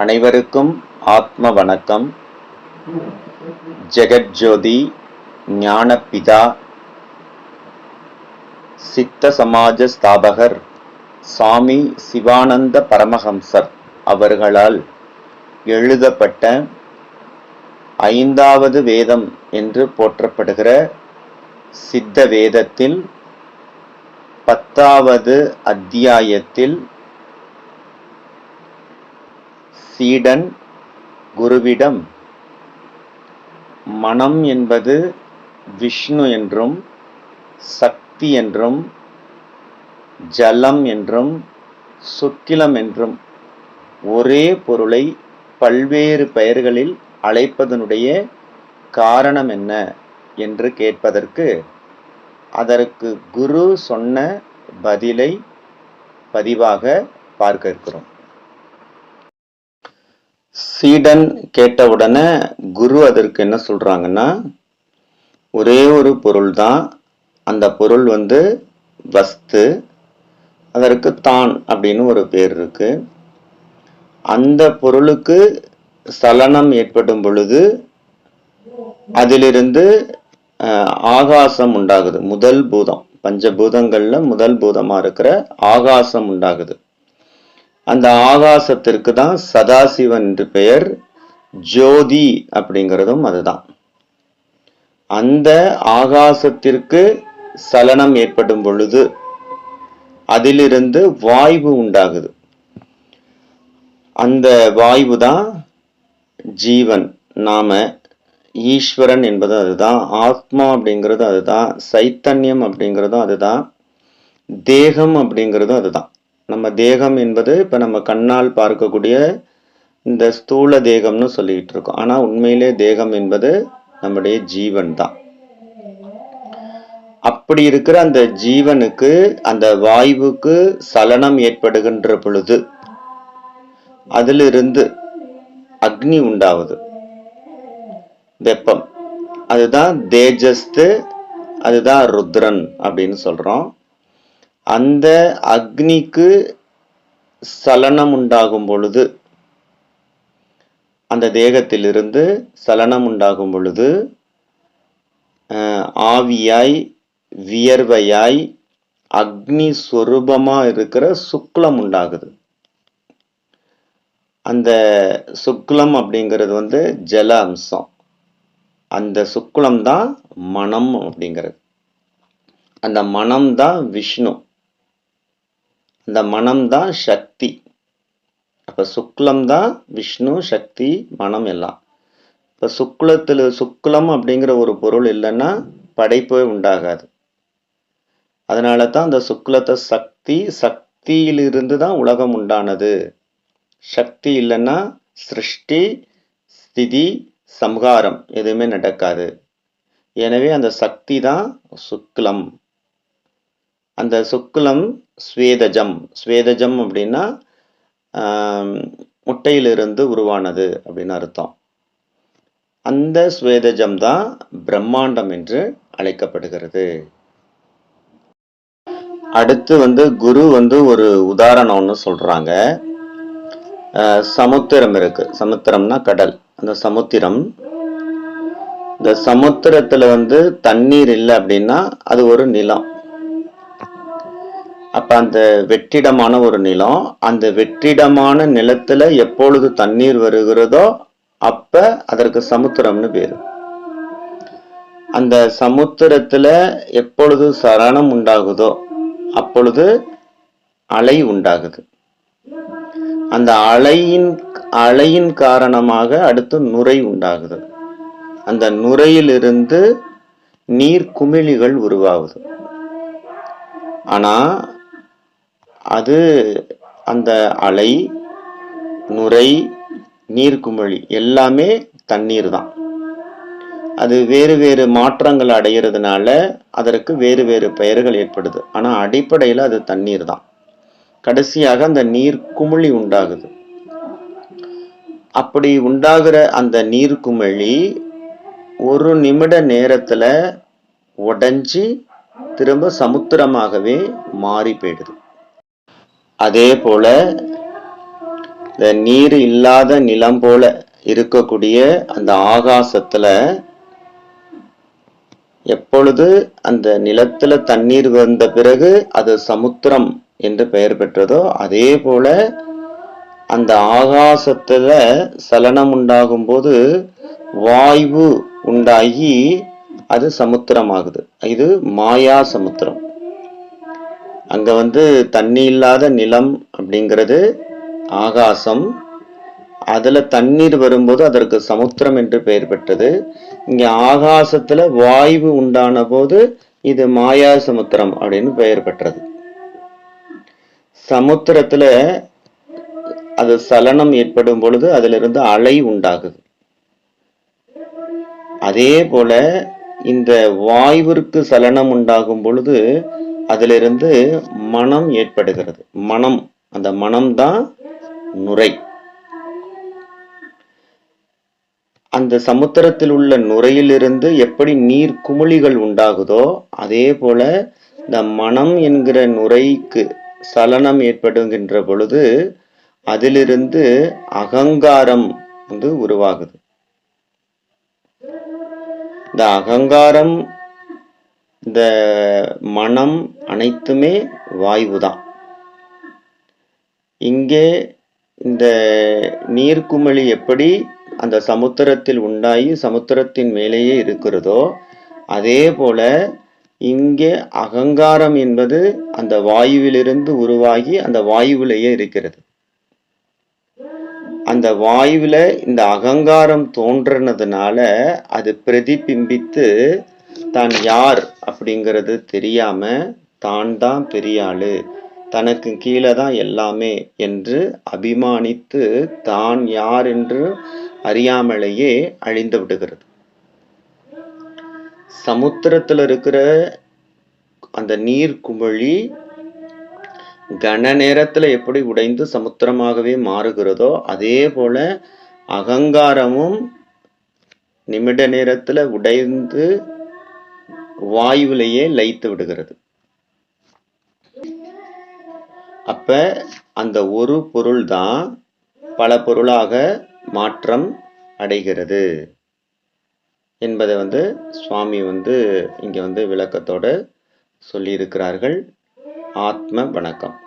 அனைவருக்கும் ஆத்ம வணக்கம். ஜெகஜோதி ஞானபிதா சித்த சமாஜ ஸ்தாபகர் சாமி சிவானந்த பரமஹம்சர் அவர்களால் எழுதப்பட்ட ஐந்தாவது வேதம் என்று போற்றப்படுகிற சித்த வேதத்தில் பத்தாவது அத்தியாயத்தில் சீடன் குருவிடம் மனம் என்பது விஷ்ணு என்றும் சக்தி என்றும் ஜலம் என்றும் சுக்கிலம் என்றும் ஒரே பொருளை பல்வேறு பெயர்களில் அழைப்பதனுடைய காரணம் என்ன என்று கேட்பதற்கு அதற்கு குரு சொன்ன பதிலை பதிவாக பார்க்க இருக்கிறோம். சீடன் கேட்டவுடனே குரு அதற்கு என்ன சொல்கிறாங்கன்னா ஒரே ஒரு பொருள் தான் அந்த பொருள் வந்து வஸ்து அதற்கு தான் அப்படின்னு ஒரு பேர் இருக்கு. அந்த பொருளுக்கு சலனம் ஏற்படும் பொழுது அதிலிருந்து ஆகாசம் உண்டாகுது. முதல் பூதம் பஞ்சபூதங்களில் முதல் பூதமாக இருக்கிற ஆகாசம் உண்டாகுது. அந்த ஆகாசத்திற்கு தான் சதாசிவன் என்று பெயர் ஜோதி அப்படிங்கிறதும் அதுதான். அந்த ஆகாசத்திற்கு சலனம் ஏற்படும் பொழுது அதிலிருந்து வாய்வு உண்டாகுது. அந்த வாய்வு தான் ஜீவன் நாம ஈஸ்வரன் என்பது அதுதான் ஆத்மா அப்படிங்கிறது அதுதான் சைத்தன்யம் அப்படிங்கிறதும் அதுதான் தேகம் அப்படிங்கிறதும் அதுதான். நம்ம தேகம் என்பது இப்போ நம்ம கண்ணால் பார்க்கக்கூடிய இந்த ஸ்தூல தேகம்னு சொல்லிக்கிட்டு இருக்கோம். ஆனால் உண்மையிலே தேகம் என்பது நம்முடைய ஜீவன் தான். அப்படி இருக்கிற அந்த ஜீவனுக்கு அந்த வாயுவுக்கு சலனம் ஏற்படுகின்ற பொழுது அதிலிருந்து அக்னி உண்டாவது. வெப்பம். அதுதான் தேஜஸ்து அதுதான் ருத்ரன் அப்படின்னு சொல்கிறோம் அந்த அக்னிக்கு சலனம் உண்டாகும் பொழுது அந்த தேகத்திலிருந்து சலனம் உண்டாகும் பொழுது ஆவியாய் வியர்வையாய் அக்னி சொரூபமா இருக்கிற சுக்லம் உண்டாகுது. அந்த சுக்லம் அப்படிங்கிறது வந்து ஜல அம்சம் அந்த சுக்லம் தான் மனம் அப்படிங்கிறது. அந்த மனம் தான் விஷ்ணு. அந்த மனம்தான் சக்தி. அப்போ சுக்லம் தான் விஷ்ணு சக்தி மனம் எல்லாம். இப்போ சுக்லத்தில் சுக்லம் அப்படிங்கிற ஒரு பொருள் இல்லைன்னா படைப்பே உண்டாகாது. அதனால தான் அந்த சுக்லத்தை சக்தி சக்தியிலிருந்து தான் உலகம் உண்டானது. சக்தி இல்லைன்னா சிருஷ்டி ஸ்திதி சம்ஹாரம் எதுவுமே நடக்காது. எனவே அந்த சக்தி தான் சுக்லம். அந்த சுக்குலம் ஸ்வேதஜம் ஸ்வேதஜம் அப்படின்னா முட்டையிலிருந்து உருவானது அப்படின்னு அர்த்தம். அந்த ஸ்வேதஜம் தான் பிரம்மாண்டம் என்று அழைக்கப்படுகிறது. அடுத்து வந்து குரு வந்து ஒரு உதாரணம் ஒன்று சொல்றாங்க. சமுத்திரம் இருக்கு. சமுத்திரம்னா கடல். அந்த சமுத்திரம் இந்த சமுத்திரத்துல வந்து தண்ணீர் இல்லை அப்படின்னா அது ஒரு நிலம். அப்போ அந்த வெற்றிடமான ஒரு நிலம் அந்த வெற்றிடமான நிலத்தில் எப்பொழுது தண்ணீர் வருகிறதோ அப்போ அதற்கு சமுத்திரம்னு பேர். அந்த சமுத்திரத்தில் எப்பொழுது சரணம் உண்டாகுதோ அப்பொழுது அலை உண்டாகுது. அந்த அலையின் அலையின் காரணமாக அடுத்து நுரை உண்டாகுது. அந்த நுரையிலிருந்து நீர் குமிழிகள் உருவாகுது. ஆனால் அது அந்த அலை நுரை நீர்க்குமிழி எல்லாமே தண்ணீர் தான். அது வேறு வேறு மாற்றங்கள் அடைகிறதுனால அதற்கு வேறு வேறு பெயர்கள் ஏற்படுது. ஆனால் அடிப்படையில் அது தண்ணீர் தான். கடைசியாக அந்த நீர் குமிழி உண்டாகுது. அப்படி உண்டாகிற அந்த நீர் குமிழி ஒரு நிமிட நேரத்தில் உடஞ்சி திரும்ப சமுத்திரமாகவே மாறி போயிடுது. அதே போல இந்த நீர் இல்லாத நிலம் போல இருக்கக்கூடிய அந்த ஆகாசத்துல எப்பொழுது அந்த நிலத்துல தண்ணீர் வந்த பிறகு அது சமுத்திரம் என்று பெயர் பெற்றதோ அதே போல அந்த ஆகாசத்துல சலனம் உண்டாகும் போது வாய்வு உண்டாகி அது சமுத்திரமாகுது. இது மாயா சமுத்திரம். அங்க வந்து தண்ணி இல்லாத நிலம் அப்படிங்கிறது ஆகாசம். அதுல தண்ணீர் வரும்போது அதற்கு சமுத்திரம் என்று பெயர் பெற்றது. இங்க ஆகாசத்துல வாய்வு உண்டான போது இது மாயா சமுத்திரம் அப்படின்னு பெயர் பெற்றது. சமுத்திரத்துல அது சலனம் ஏற்படும் பொழுது அதிலிருந்து அலை உண்டாகுது. அதே போல இந்த வாயுவிற்கு சலனம் உண்டாகும் பொழுது அதிலிருந்து மனம் ஏற்படுகிறது. மனம் அந்த மனம்தான் நுரை. அந்த சமுத்திரத்தில் உள்ள நுரையிலிருந்து எப்படி நீர் குமிழிகள் உண்டாகுதோ அதே போல இந்த மனம் என்கிற நுரைக்கு சலனம் ஏற்படுகின்ற பொழுது அதிலிருந்து அகங்காரம் வந்து உருவாகுது. இந்த அகங்காரம் இந்த மனம் அனைத்துமே வாயு தான் இங்கே இந்த நீர்க்குமிழி எப்படி அந்த சமுத்திரத்தில் உண்டாகி சமுத்திரத்தின் மேலேயே இருக்கிறதோ அதே போல இங்கே அகங்காரம் என்பது அந்த வாயுவிலிருந்து உருவாகி அந்த வாயுவிலேயே இருக்கிறது. அந்த வாயுவில் இந்த அகங்காரம் தோன்றினதுனால அது பிரதிபிம்பித்து தான் யார் அப்படிங்கிறது தெரியாம தான் தான் பெரிய ஆளு. தனக்கு கீழே தான் எல்லாமே என்று அபிமானித்து தான் யார் என்று அறியாமலேயே அழிந்து விடுகிறது. சமுத்திரத்துல இருக்கிற அந்த நீர் குமிழி கன நேரத்தில் எப்படி உடைந்து சமுத்திரமாகவே மாறுகிறதோ அதே போல அகங்காரமும் நிமிட நேரத்தில் உடைந்து வாயுவிலேயே லயித்து விடுகிறது. அப்ப அந்த ஒரு பொருள் தான் பல பொருளாக மாற்றம் அடைகிறது என்பதை வந்து சுவாமி வந்து இங்கே வந்து விளக்கத்தோடு சொல்லியிருக்கிறார்கள். ஆத்ம வணக்கம்.